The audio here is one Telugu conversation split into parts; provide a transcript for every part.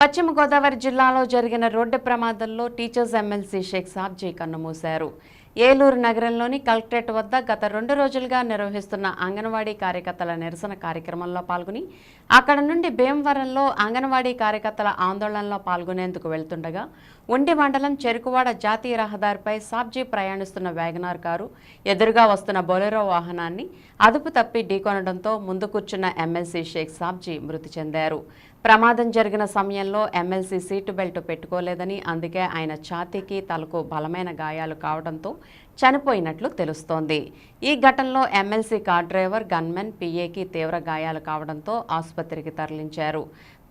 పశ్చిమ గోదావరి జిల్లాలో జరిగిన రోడ్డు ప్రమాదంలో టీచర్స్ ఎమ్మెల్సీ షేక్ సాబ్జీ కన్నుమూశారు. ఏలూరు నగరంలోని కలెక్టరేట్ వద్ద గత రెండు రోజులుగా నిర్వహిస్తున్న అంగన్వాడీ కార్యకర్తల నిరసన కార్యక్రమంలో పాల్గొని అక్కడ నుండి భీమవరంలో అంగన్వాడీ కార్యకర్తల ఆందోళనలో పాల్గొనేందుకు వెళ్తుండగా ఉండి మండలం చెరుకువాడ జాతీయ రహదారిపై సాబ్జీ ప్రయాణిస్తున్న వ్యాగనార్ కారు ఎదురుగా వస్తున్న బొలెరో వాహనాన్ని అదుపు తప్పి ఢీకొనడంతో ముందు కూర్చున్న ఎమ్మెల్సీ షేక్ సాబ్జీ మృతి చెందారు. ప్రమాదం జరిగిన సమయంలో ఎమ్మెల్సీ సీటు బెల్ట్ పెట్టుకోలేదని అందుకే ఆయన ఛాతీకి తలకు బలమైన గాయాలు కావడంతో చనిపోయినట్లు తెలుస్తోంది. ఈ ఘటనలో ఎమ్మెల్సీ కార్ డ్రైవర్ గన్మెన్ పిఏకి తీవ్ర గాయాలు కావడంతో ఆసుపత్రికి తరలించారు.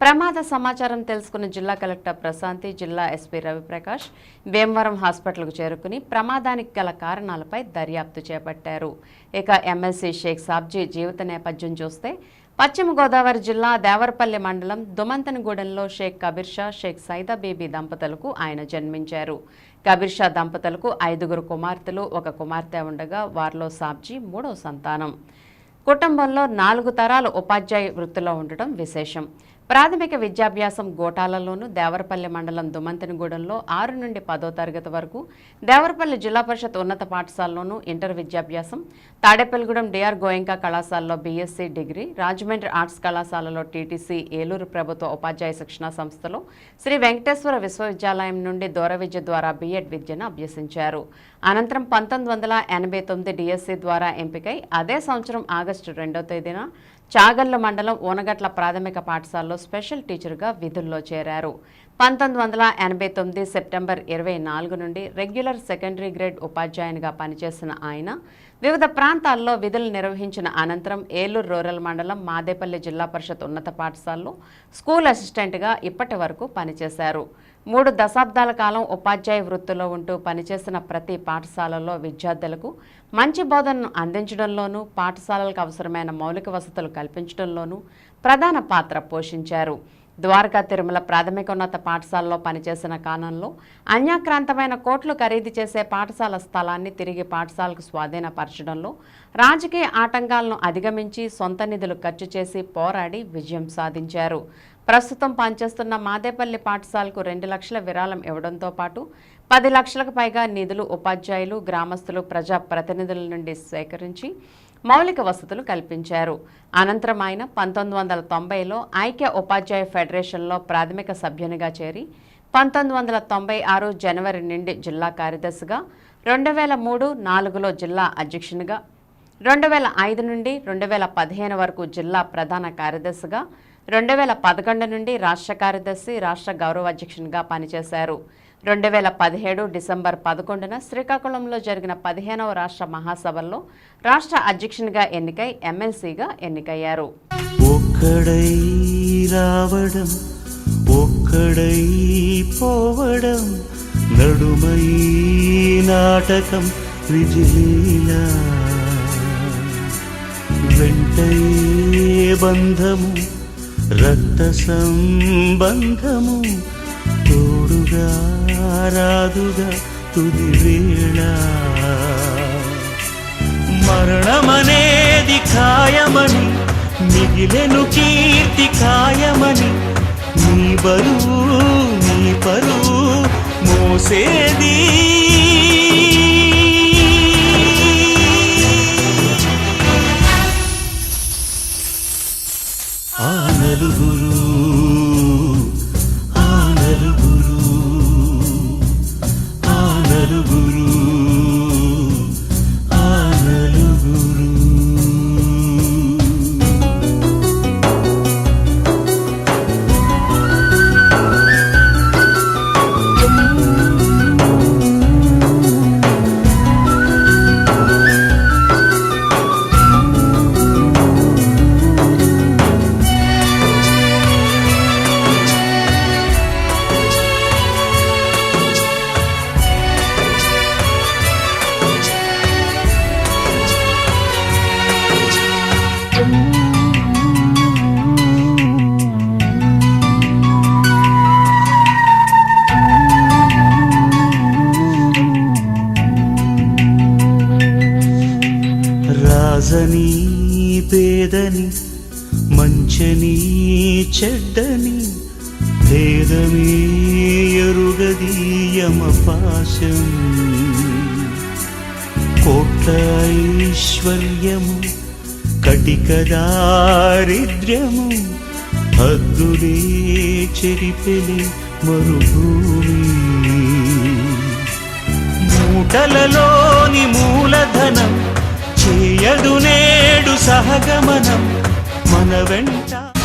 ప్రమాద సమాచారం తెలుసుకున్న జిల్లా కలెక్టర్ ప్రశాంతి జిల్లా ఎస్పీ రవిప్రకాష్ భీమవరం హాస్పిటల్కు చేరుకుని ప్రమాదానికి గల కారణాలపై దర్యాప్తు చేపట్టారు. ఇక ఎమ్మెల్సీ షేక్ సాబ్జీ జీవిత నేపథ్యం చూస్తే పశ్చిమ గోదావరి జిల్లా దేవరపల్లి మండలం దుమంతనగూడెంలో షేక్ కబీర్ షా షేక్ సైదా బేబీ దంపతులకు ఆయన జన్మించారు. కబీర్ షా దంపతులకు ఐదుగురు కుమార్తెలు ఒక కుమార్తె ఉండగా వారిలో సాబ్జీ మూడో సంతానం. కుటుంబంలో నాలుగు తరాలు ఉపాధ్యాయ వృత్తిలో ఉండటం విశేషం. ప్రాథమిక విద్యాభ్యాసం గోటాలలోను దేవరపల్లి మండలం దుమంతినగూడెంలో ఆరు నుండి పదో తరగతి వరకు దేవరపల్లి జిల్లా పరిషత్ ఉన్నత పాఠశాలలోను ఇంటర్ విద్యాభ్యాసం తాడేపల్లిగూడెం డిఆర్ గోయంకా కళాశాలలో బీఎస్సీ డిగ్రీ రాజమండ్రి ఆర్ట్స్ కళాశాలలో టీటీసీ ఏలూరు ప్రభుత్వ ఉపాధ్యాయ శిక్షణా సంస్థలో శ్రీ వెంకటేశ్వర విశ్వవిద్యాలయం నుండి దూర విద్య ద్వారా బీఎడ్ విద్యను అభ్యసించారు. అనంతరం పంతొమ్మిది వందల ఎనభై తొమ్మిది డిఎస్సి ద్వారా ఎంపికై అదే సంవత్సరం ఆగస్టు రెండో తేదీన చాగల్ల మండలం ఓనగట్ల ప్రాథమిక పాఠశాలలో స్పెషల్ టీచర్గా విధుల్లో చేరారు. పంతొమ్మిది వందల ఎనభై తొమ్మిది సెప్టెంబర్ ఇరవై నాలుగు నుండి రెగ్యులర్ సెకండరీ గ్రేడ్ ఉపాధ్యాయునిగా పనిచేసిన ఆయన వివిధ ప్రాంతాల్లో విధులు నిర్వహించిన అనంతరం ఏలూరు రూరల్ మండలం మాదేపల్లి జిల్లా పరిషత్ ఉన్నత పాఠశాలలో స్కూల్ అసిస్టెంట్గా ఇప్పటి వరకు పనిచేశారు. మూడు దశాబ్దాల కాలం ఉపాధ్యాయ వృత్తిలో ఉంటూ పనిచేసిన ప్రతి పాఠశాలలో విద్యార్థులకు మంచి బోధనను అందించడంలోనూ పాఠశాలలకు అవసరమైన మౌలిక వసతులు కల్పించడంలోనూ ప్రధాన పాత్ర పోషించారు. ద్వారకా తిరుమల ప్రాథమికోన్నత పాఠశాలలో పనిచేసిన కాలంలో అన్యాక్రాంతమైన కోట్లు ఖరీదు చేసే పాఠశాల స్థలాన్ని తిరిగి పాఠశాలకు స్వాధీనపరచడంలో రాజకీయ ఆటంకాలను అధిగమించి సొంత నిధులు ఖర్చు చేసి పోరాడి విజయం సాధించారు. ప్రస్తుతం పనిచేస్తున్న మాదేపల్లి పాఠశాలకు రెండు లక్షల విరాళం ఇవ్వడంతో పాటు పది లక్షలకు పైగా నిధులు ఉపాధ్యాయులు గ్రామస్తులు ప్రజా ప్రతినిధుల నుండి సేకరించి మౌలిక వసతులు కల్పించారు. అనంతరం ఆయన పంతొమ్మిది వందల తొంభైలో ఐక్య ఉపాధ్యాయ ఫెడరేషన్లో ప్రాథమిక సభ్యునిగా చేరి పంతొమ్మిది వందల తొంభై ఆరు జనవరి నుండి జిల్లా కార్యదర్శిగా రెండు వేల మూడు నాలుగులో జిల్లా అధ్యక్షునిగా రెండు వేల ఐదు నుండి రెండు వేల పదిహేను వరకు జిల్లా ప్రధాన కార్యదర్శిగా రెండు వేల పదకొండు నుండి రాష్ట్ర కార్యదర్శి రాష్ట్ర గౌరవ అధ్యక్షునిగా పనిచేశారు. రెండు వేల పదిహేడు డిసెంబర్ పదకొండున శ్రీకాకుళంలో జరిగిన పదిహేనవ రాష్ట్ర మహాసభల్లో రాష్ట్ర అధ్యక్షునిగా ఎన్నికై ఎమ్మెల్సీగా ఎన్నికయ్యారు. ఒక్కడై రావడం ఒక్కడై పోవడం నడుమై నాటకం విజిలీలా వెంటయే బంధము రక్త సంబంధము తోడుగా రాదుగా తుది వేళ. మరణమనేది ఖాయమని మిగిలెను కీర్తి ఖాయమని నీ బరువు నీ పరువు మోసేది ఆ నలుగురు రాజని పేదని మంచని చెడ్డని భేదమే ఎరుగది యమపాశం కోట్ల ఐశ్వర్యము కటిక దారిద్ర్యము హద్దులే చెరిపెలి మరుభూమి. మూటలలో సహగమనం మన వెంట.